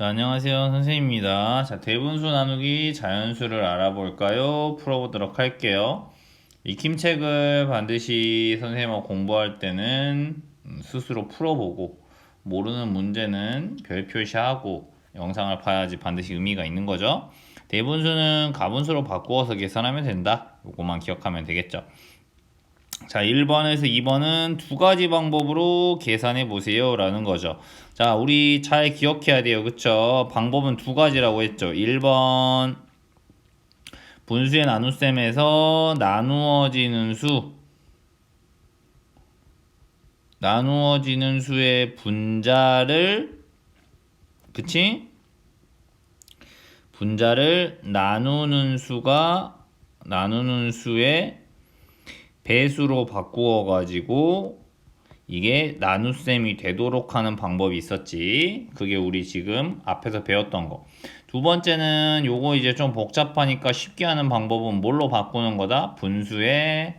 자, 안녕하세요. 선생님입니다. 자, 대분수 나누기 자연수를 알아볼까요? 풀어보도록 할게요. 익힘책을 반드시 선생님하고 공부할 때는 음, 스스로 풀어보고 모르는 문제는 별 표시하고 영상을 봐야지 반드시 의미가 있는 거죠. 대분수는 가분수로 바꾸어서 계산하면 된다. 요것만 기억하면 되겠죠. 자, 1번에서 2번은 두 가지 방법으로 계산해 보세요. 라는 거죠. 자, 우리 잘 기억해야 돼요. 그쵸? 방법은 두 가지라고 했죠. 1번, 분수의 나눗셈에서 나누어지는 수. 나누어지는 수의 분자를, 그치? 분자를 나누는 수가, 나누는 수의 배수로 바꾸어 가지고 이게 나눗셈이 되도록 하는 방법이 있었지. 그게 우리 지금 앞에서 배웠던 거. 두 번째는 요거 이제 좀 복잡하니까 쉽게 하는 방법은 뭘로 바꾸는 거다? 분수의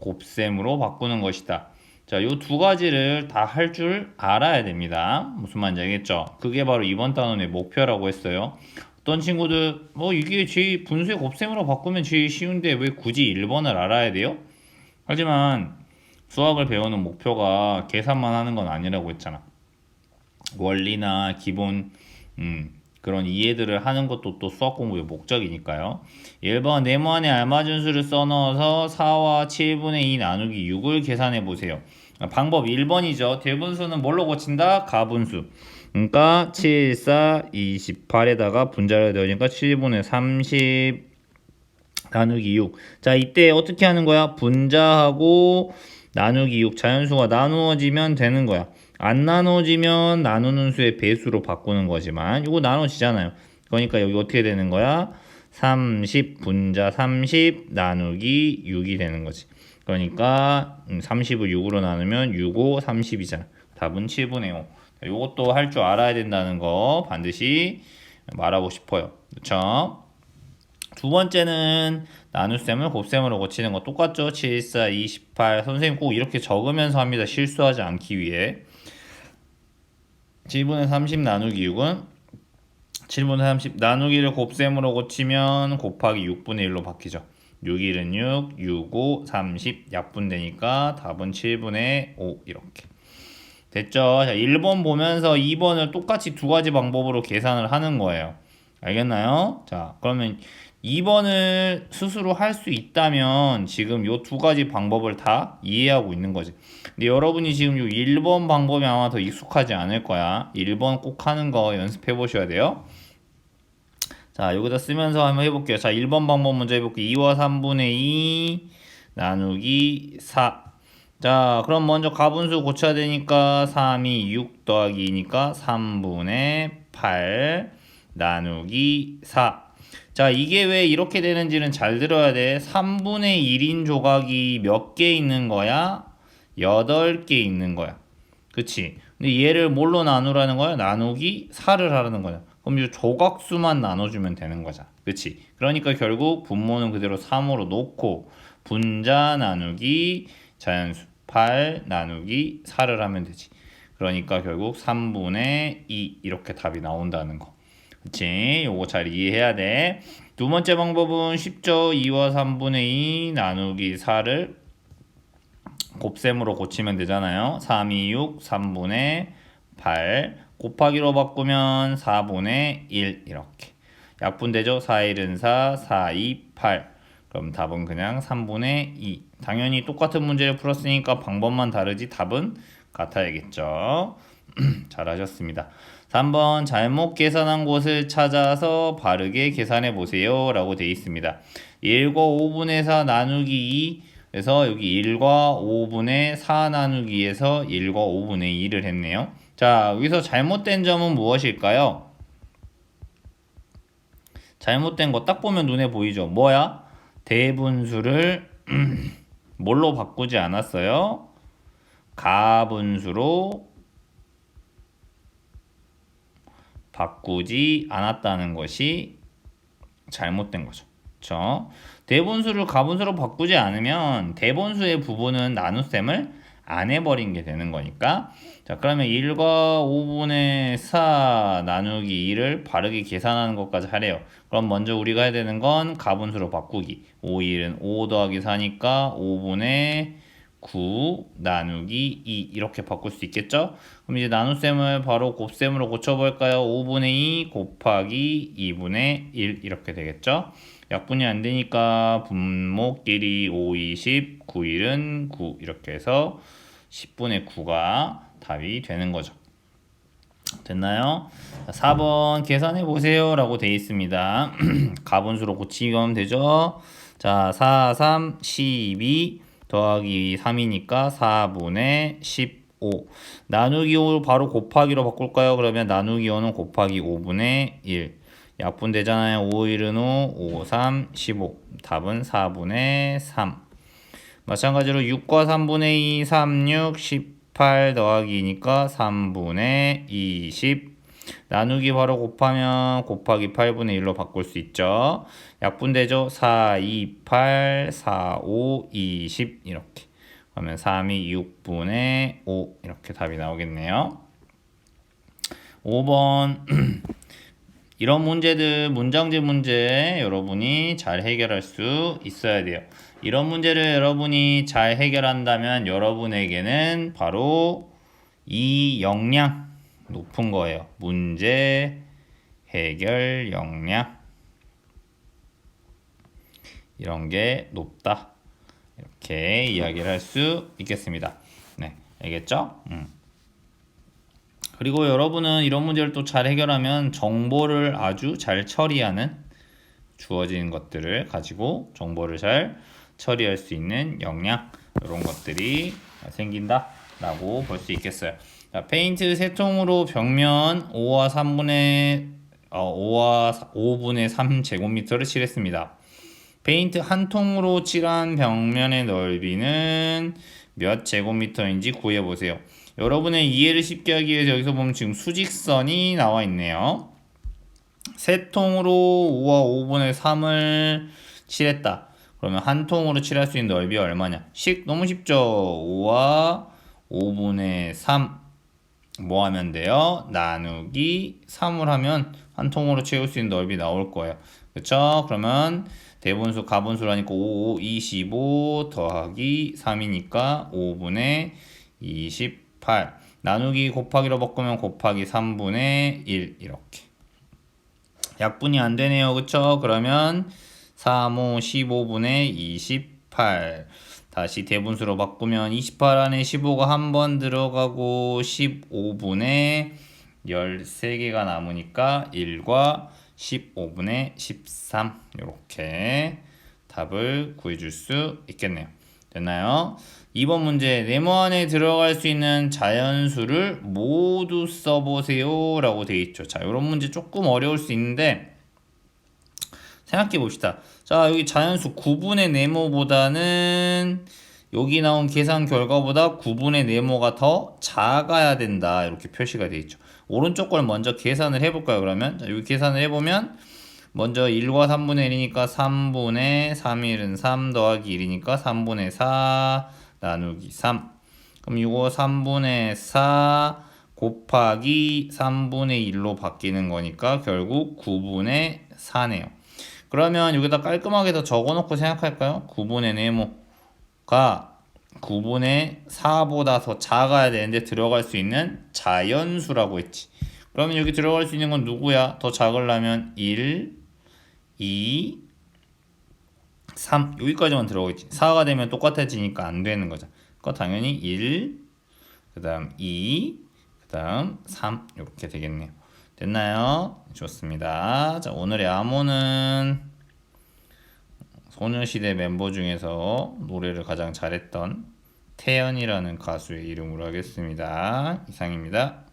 곱셈으로 바꾸는 것이다. 자, 요 두 가지를 다 할 줄 알아야 됩니다. 무슨 말인지 알겠죠? 그게 바로 이번 단원의 목표라고 했어요. 어떤 친구들 뭐 이게 제일 분수의 곱셈으로 바꾸면 제일 쉬운데 왜 굳이 1번을 알아야 돼요? 하지만 수학을 배우는 목표가 계산만 하는 건 아니라고 했잖아. 원리나 기본 음, 그런 이해들을 하는 것도 또 수학 공부의 목적이니까요. 1번 네모안에 알맞은 수를 써넣어서 4와 7분의 2 나누기 6을 계산해 보세요. 방법 1번이죠. 대분수는 뭘로 고친다? 가분수. 그러니까 7, 4, 28에다가 분자를 넣으니까 7분의 30 나누기 6. 자, 이때 어떻게 하는 거야? 분자하고 나누기 6. 자연수가 나누어지면 되는 거야. 안 나눠지면 나누는 수의 배수로 바꾸는 거지만 이거 나눠지잖아요. 그러니까 여기 어떻게 되는 거야? 30 분자 30 나누기 6이 되는 거지. 그러니까 30을 6으로 나누면 6, 5, 30이잖아. 답은 7분의 5. 이것도 할 줄 알아야 된다는 거 반드시 말하고 싶어요. 그렇죠? 두 번째는 나눗셈을 곱셈으로 고치는 거 똑같죠? 7, 4, 28. 선생님 꼭 이렇게 적으면서 합니다. 실수하지 않기 위해. 7분의 30 나누기 6은 7분의 30 나누기를 곱셈으로 고치면 곱하기 6분의 1로 바뀌죠. 6, 1은 6, 6, 5, 30 약분되니까 답은 7분의 5 이렇게. 됐죠? 자, 1번 보면서 2번을 똑같이 두 가지 방법으로 계산을 하는 거예요. 알겠나요? 자, 그러면 2번을 스스로 할 수 있다면 지금 요 두 가지 방법을 다 이해하고 있는 거지. 근데 여러분이 지금 요 1번 방법이 아마 더 익숙하지 않을 거야. 1번 꼭 하는 거 연습해 보셔야 돼요. 자, 여기다 쓰면서 한번 해볼게요. 자, 1번 방법 먼저 해볼게요. 2와 3분의 2 나누기 4. 자, 그럼 먼저 가분수 고쳐야 되니까 3이 6 더하기 2니까 3분의 8 나누기 4. 자, 이게 왜 이렇게 되는지는 잘 들어야 돼. 3분의 1인 조각이 몇 개 있는 거야? 8개 있는 거야. 그치? 근데 얘를 뭘로 나누라는 거야? 나누기 4를 하라는 거야. 그럼 이 조각수만 나눠주면 되는 거잖아. 그치? 그러니까 결국 분모는 그대로 3으로 놓고 분자 나누기 자연수 8 나누기 4를 하면 되지. 그러니까 결국 3분의 2 이렇게 답이 나온다는 거. 그치? 요거 잘 이해해야 돼. 두 번째 방법은 쉽죠? 2와 3분의 2 나누기 4를 곱셈으로 고치면 되잖아요. 3, 2, 6, 3분의 8 곱하기로 바꾸면 4분의 1 이렇게 약분되죠? 4, 1은 4, 4, 2, 8 그럼 답은 그냥 3분의 2 당연히 똑같은 문제를 풀었으니까 방법만 다르지 답은 같아야겠죠. 잘하셨습니다. 3번 잘못 계산한 곳을 찾아서 바르게 계산해 보세요 라고 되어 있습니다. 1과 5분의 4 나누기 2 그래서 여기 1과 5분의 4 나누기에서 1과 5분의 2를 했네요. 자 여기서 잘못된 점은 무엇일까요? 잘못된 거 딱 보면 눈에 보이죠? 뭐야? 대분수를 뭘로 바꾸지 않았어요? 가분수로 바꾸지 않았다는 것이 잘못된 거죠. 그렇죠? 대분수를 가분수로 바꾸지 않으면 대분수의 부분은 나눗셈을 안 해버린 게 되는 거니까 자 그러면 1과 5분의 4 나누기 2를 바르게 계산하는 것까지 하래요 그럼 먼저 우리가 해야 되는 건 가분수로 바꾸기 5, 1은 5 더하기 4니까 5분의 9 나누기 2 이렇게 바꿀 수 있겠죠? 그럼 이제 나눗셈을 바로 곱셈으로 고쳐볼까요? 5분의 2 곱하기 2분의 1 이렇게 되겠죠? 약분이 안 되니까 분모끼리 5, 20, 9, 1은 9 이렇게 해서 10분의 9가 답이 되는 거죠. 됐나요? 4번 계산해 보세요 라고 되어 있습니다. 가분수로 고치면 되죠? 자, 4, 3, 12 더하기 3이니까 4분의 15 나누기 5를 바로 곱하기로 바꿀까요? 그러면 나누기 5는 곱하기 5분의 1 약분 되잖아요. 5, 1은 5, 5, 3, 15 답은 4분의 3 마찬가지로 6과 3분의 2, 3, 6, 18 더하기니까 3분의 20 나누기 바로 곱하면 곱하기 8분의 1로 바꿀 수 있죠. 약분되죠. 4, 2, 8, 4, 5, 20 이렇게. 그러면 3이 6분의 5 이렇게 답이 나오겠네요. 5번 이런 문제들 문장제 문제 여러분이 잘 해결할 수 있어야 돼요. 이런 문제를 여러분이 잘 해결한다면 여러분에게는 바로 이 역량 높은 거예요. 문제 해결 역량 이런 게 높다. 이렇게 이야기를 할 수 있겠습니다. 네, 알겠죠? 음. 그리고 여러분은 이런 문제를 또 잘 해결하면 정보를 아주 잘 처리하는 주어진 것들을 가지고 정보를 잘 처리할 수 있는 역량 이런 것들이 생긴다라고 볼 수 있겠어요. 자, 페인트 세 통으로 벽면 5와 3분의 어, 5와 5분의 3 제곱미터를 칠했습니다. 페인트 한 통으로 칠한 벽면의 넓이는 몇 제곱미터인지 구해 보세요. 여러분의 이해를 쉽게 하기 위해서 여기서 보면 지금 수직선이 나와 있네요. 세 통으로 5와 5분의 3을 칠했다. 그러면 한 통으로 칠할 수 있는 넓이 얼마냐? 식 너무 쉽죠. 5와 5분의 3. 뭐 하면 돼요? 나누기 3을 하면 한 통으로 채울 수 있는 넓이 나올 거예요. 그쵸? 그러면 대분수, 가분수라니까 5, 25 더하기 3이니까 5분의 28. 나누기 곱하기로 바꾸면 곱하기 3분의 1 이렇게. 약분이 안 되네요. 그쵸? 그러면 3, 5, 15분의 28. 다시 대분수로 바꾸면 28 안에 15가 한 번 들어가고 15분의 13개가 남으니까 1과 15분의 13 이렇게 답을 구해줄 수 있겠네요. 됐나요? 2번 문제 네모 안에 들어갈 수 있는 자연수를 모두 써보세요 라고 되어 있죠. 자 이런 문제 조금 어려울 수 있는데 생각해 봅시다. 자 여기 자연수 9분의 네모보다는 여기 나온 계산 결과보다 9분의 네모가 더 작아야 된다 이렇게 표시가 되어 있죠. 오른쪽 걸 먼저 계산을 해볼까요 그러면 자, 여기 계산을 해보면 먼저 1과 3분의 1이니까 3분의 3일은 3 더하기 1이니까 3분의 4 나누기 3 그럼 이거 3분의 4 곱하기 3분의 1로 바뀌는 거니까 결국 9분의 4네요. 그러면 여기다 깔끔하게 더 적어놓고 생각할까요? 9분의 네모가 9분의 4보다 더 작아야 되는데 들어갈 수 있는 자연수라고 했지. 그러면 여기 들어갈 수 있는 건 누구야? 더 작으려면 1, 2, 3 여기까지만 들어가겠지. 4가 되면 똑같아지니까 안 되는 거죠. 그러니까 당연히 1, 그 다음 2, 그 다음 3 이렇게 되겠네요. 됐나요? 좋습니다. 자 오늘의 암호는 소녀시대 멤버 중에서 노래를 가장 잘했던 태연이라는 가수의 이름으로 하겠습니다. 이상입니다.